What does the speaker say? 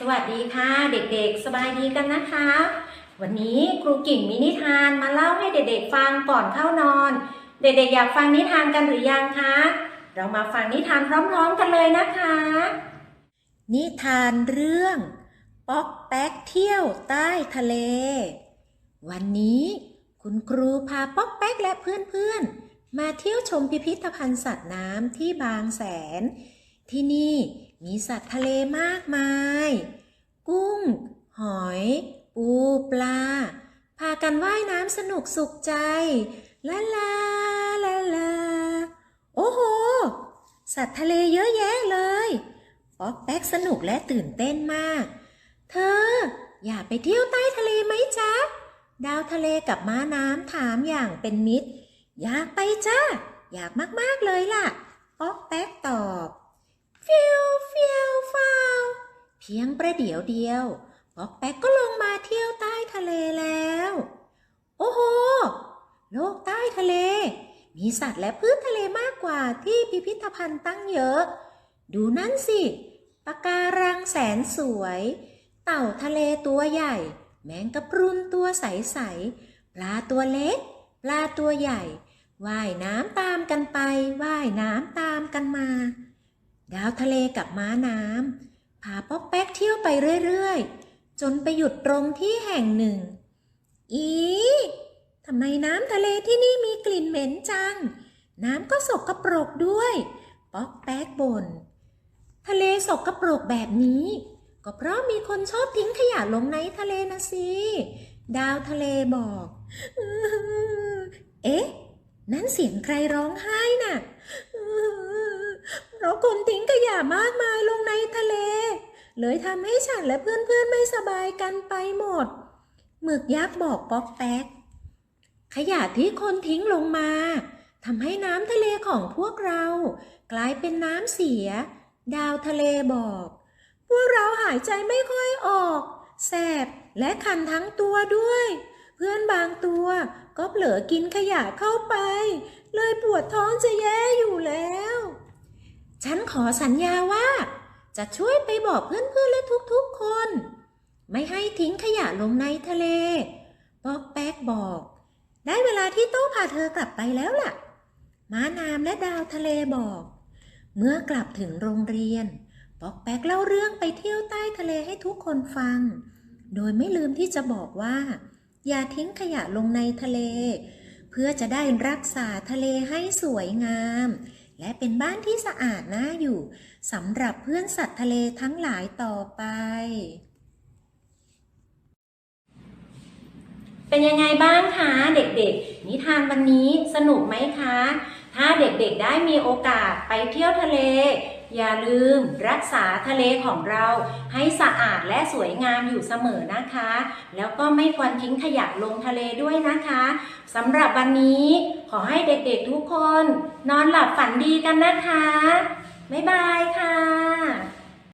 สวัสดีค่ะเด็กๆ สบายดีกันนะคะ วันนี้ครูกิ่งมีนิทานมาเล่าให้เด็กๆฟังก่อนเข้านอน เด็กๆอยากฟังนิทานกันหรือยังคะ เรามาฟังนิทานพร้อมๆกันเลยนะคะ นิทานเรื่อง ป๊อกแป๊กเที่ยวใต้ทะเล วันนี้คุณครูพาป๊อกแป๊กและเพื่อนๆ มาเที่ยวชมพิพิธภัณฑ์สัตว์น้ำที่บางแสน ที่นี่มีสัตว์ทะเลมากมาย กุ้ง หอย ปูปลา พากันว่ายน้ำสนุกสุขใจลาลาลาลาโอ้โห สัตว์ทะเลเยอะแยะเลย ป๊อกแป๊กสนุกและตื่นเต้นมาก เธอ อยากไปเที่ยวใต้ทะเลไหมจ๊ะ ดาวทะเลกับม้าน้ำถามอย่างเป็นมิตร อยากไปจ้าอยากมาก ๆ เลยล่ะ ป๊อกแป๊กตอบ ฟิวฟิวฟาวเพียงประเดี๋ยวเดียวป๊อกแป๊กก็ลงมาเที่ยวใต้ทะเลแล้ว โอ้โห โลกใต้ทะเล มีสัตว์และพืชทะเลมากกว่าที่พิพิธภัณฑ์ตั้งเยอะ ดูนั่นสิปะการังแสนสวย เต่าทะเลตัวใหญ่ แมงกะพรุนตัวใสๆ ปลาตัวเล็ก ปลาตัวใหญ่ ว่ายน้ำตามกันไป ว่ายน้ำตามกันมา ดาวทะเลกับม้าน้ำพาป๊อกแป๊กเที่ยวไปเรื่อยๆ จนไปหยุดตรงที่แห่งหนึ่ง อีทำไมน้ำทะเลที่นี่มีกลิ่นเหม็นจัง น้ำก็สกปรกด้วย ป๊อกแป๊กบน่น ทะเลสกปรกแบบนี้ ก็เพราะมีคนชอบทิ้งขยะลงในทะเลนะสิ ดาวทะเลบอก เอ๊ะ นั่นเสียงใครร้องไห้น่ะอเพราะคนทิ้งขยะ มากมายลงในทะเล เลยทำให้ฉันและเพื่อนๆไม่สบายกันไปหมด หมึกยักษ์บอกป๊อกแป๊ก ขยะที่คนทิ้งลงมาทำให้น้ำทะเลของพวกเรา กลายเป็นน้ำเสีย ดาวทะเลบอก พวกเราหายใจไม่ค่อยออก แสบและคันทั้งตัวด้วย เพื่อนบางตัวก็เผลอกินขยะเข้าไป เลยปวดท้องจะแย่อยู่แล้ว ฉันขอสัญญาว่า จะช่วยไปบอกเพื่อนๆและทุกๆคน ไม่ให้ทิ้งขยะลงในทะเลป๊อกแป๊กบอก ได้เวลาที่โต้พาเธอกลับไปแล้วล่ะ ม้าน้ำและดาวทะเลบอก เมื่อกลับถึงโรงเรียนป๊อกแป๊กเล่าเรื่องไปเที่ยวใต้ทะเลให้ทุกคนฟัง โดยไม่ลืมที่จะบอกว่า อย่าทิ้งขยะลงในทะเล เพื่อจะได้รักษาทะเลให้สวยงาม และเป็นบ้านที่สะอาดน่าอยู่สำหรับเพื่อนสัตว์ทะเลทั้งหลายต่อไป เป็นยังไงบ้างคะเด็กๆ นิทานวันนี้สนุกไหมคะ ถ้าเด็กๆได้มีโอกาสไปเที่ยวทะเล อย่าลืมรักษาทะเลของเราให้สะอาดและสวยงามอยู่เสมอนะคะ แล้วก็ไม่ควรทิ้งขยะลงทะเลด้วยนะคะสำหรับวันนี้ขอให้เด็กๆทุกคน นอนหลับฝันดีกันนะคะ บ๊ายบายค่ะ